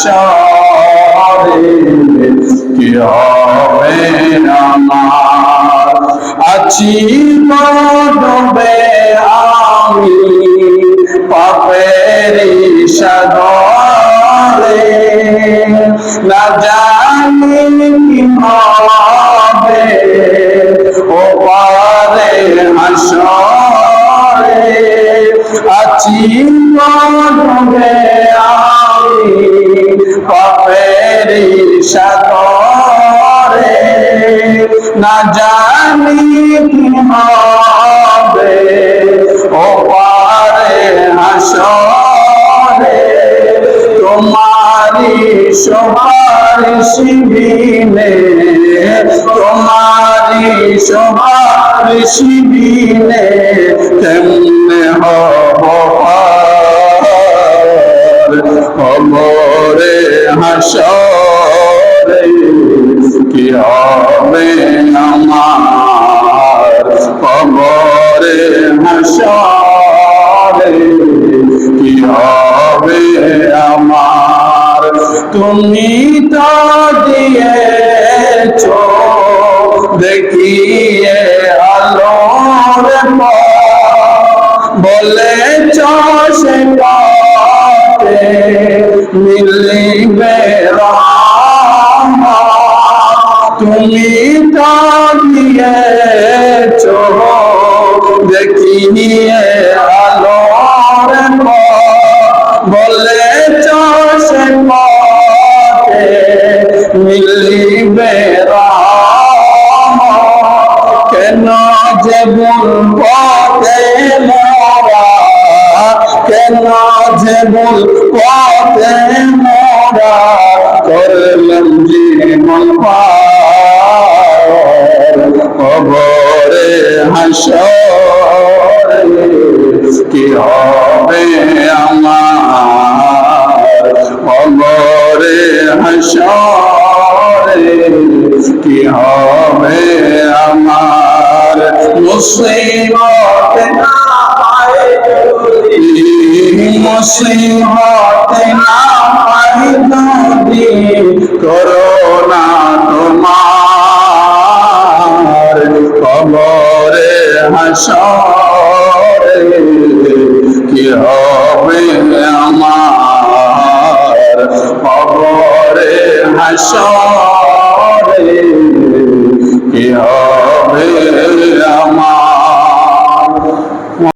হাসরে কি হবে আমার আছি ডবে আমি পাপের সাগরে না জানি আমি পাপের সাগরে না জানি কি হবে, ও পারে হাসরে। তোমারি সুপারিশ বিনে তোমারি সুপারিশ বিনে কেমনে হব? হবে আমার কবরে হাসরে, কি হবে আমার? তুমি তো দিয়েছ, দেখিয়ে আলোর বলেছ সে পথে তুমি তো দিয়েছ দেখিয়ে আলোর বলেছ সে পথে মিলিবে কেন যে ভুল পথে কেন যে পথে মোরা করলাম জীবন পার কবরে হাসরে কি হবে আমার? কবরে হাসরে কি হবে আমার? মুসিবত না পায় মুসিবত হাসরে কি হবে